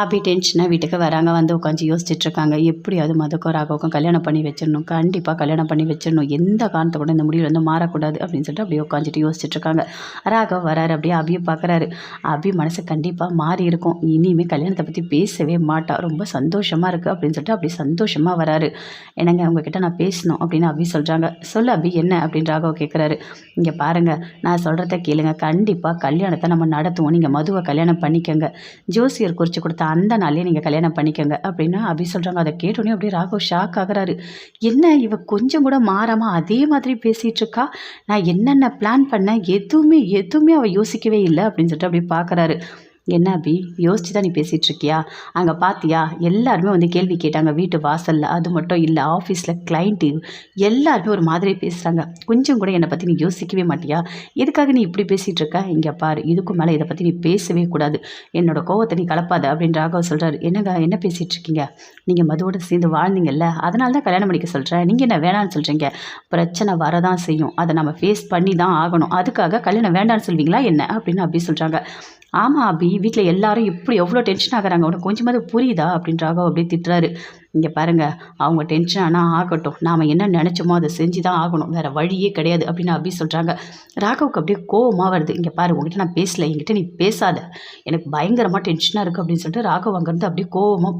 அபி டென்ஷனாக வீட்டுக்கு வராங்க வந்து உட்காந்து யோசிச்சுட்ருக்காங்க. எப்படியாவது மதுக்கும் ராகவுக்கும் கல்யாணம் பண்ணி வச்சிடணும். கண்டிப்பாக கல்யாணம் பண்ணி வச்சிடணும். எந்த காரணத்தை கூட இந்த முடிவில் வந்து மாறக்கூடாது அப்படின்னு சொல்லிட்டு அப்படியே உட்காந்துட்டு யோசிச்சுட்ருக்காங்க. ராகவ் வராரு அப்படியே அபியை பார்க்குறாரு அபி மனசு கண்டிப்பாக மாறி இருக்கும். இனிமேல் கல்யாணத்தை பற்றி பேசவே மாட்டா. ரொம்ப சந்தோஷமாக இருக்குது அப்படின்னு சொல்லிட்டு அப்படியே சந்தோஷமாக வராரு. என்னங்க உங்ககிட்ட நான் பேசணும் அப்படின்னு அபி சொல்கிறாங்க சொல்லு அபி என்ன அப்படின்னு ராகவ் கேட்குறாரு இங்கே பாருங்கள் நான் சொல்கிறத கேளுங்க. கண்டிப்பாக கல்யாணத்தை நம்ம நடத்துவோம். நீங்கள் மதுவை கல்யாணம் பண்ணிக்கோங்க. ஜோசியர் குறித்து கொடுத்த அந்த நாளே நீங்கள் கல்யாணம் பண்ணிக்கோங்க அப்படின்னு அப்படி சொல்கிறாங்க அதை கேட்டோன்னே அப்படியே ராகவ் ஷாக் ஆகிறாரு. என்ன இவ கொஞ்சம் கூட மாறாமல் அதே மாதிரி பேசிகிட்டு இருக்கா? நான் என்னென்ன பிளான் பண்ணேன்? எதுவுமே எதுவுமே அவள் யோசிக்கவே இல்லை அப்படின்னு சொல்லிட்டு அப்படியே பார்க்குறாரு என்ன அபி? யோசிச்சு தான் நீ பேசிகிட்டு இருக்கியா அங்கே பார்த்தியா எல்லாருமே வந்து கேள்வி கேட்டாங்க. வீட்டு வாசலில். அது மட்டும் இல்லை ஆஃபீஸில் கிளைண்ட்டு எல்லாருமே ஒரு மாதிரி பேசுகிறாங்க கொஞ்சம் கூட என்னை பற்றி நீ யோசிக்கவே மாட்டியா? எதுக்காக நீ இப்படி பேசிகிட்டு இருக்க இங்கே பாரு. இதுக்கும் மேலே இதை பற்றி நீ பேசவே கூடாது. என்னோட கோவத்தை நீ கலப்பாத அப்படின்னு ராகவ் சொல்கிறாரு என்னங்க என்ன பேசிகிட்டு இருக்கீங்க நீங்கள் மதுவோட சேர்ந்து வாழ்ந்தீங்கல்ல. அதனால தான் கல்யாணம் பண்ணிக்க சொல்கிறேன் நீங்கள் என்ன வேணாம்னு சொல்கிறீங்க பிரச்சனை வரதான் செய்யும். அதை நம்ம ஃபேஸ் பண்ணி தான் ஆகணும். அதுக்காக கல்யாணம் வேண்டாம்னு சொல்வீங்களா என்ன? அப்படின்னு அப்படி சொல்கிறாங்க ஆமாம் அபி. வீட்டில் எல்லாரும் இப்படி எவ்வளோ டென்ஷன் ஆகுறாங்க? உனக்கு கொஞ்சமாவது புரியுதா? அப்படின்றாக அப்படியே திட்டுறாரு. இங்கே பாருங்கள் அவங்க டென்ஷன் ஆனால் ஆகட்டும். நாம் என்ன நினச்சோமோ அதை செஞ்சு தான் ஆகணும். வேறு வழியே கிடையாது அப்படின்னு அபி சொல்கிறாங்க ராகவுக்கு அப்படியே கோவமாக வருது. இங்கே பாரு உங்ககிட்ட நான் பேசல. என்கிட்ட நீ பேசாத. எனக்கு பயங்கரமாக டென்ஷனாக இருக்குது அப்படின்னு சொல்லிட்டு ராகவ் அங்கேருந்து அப்படியே கோவமாக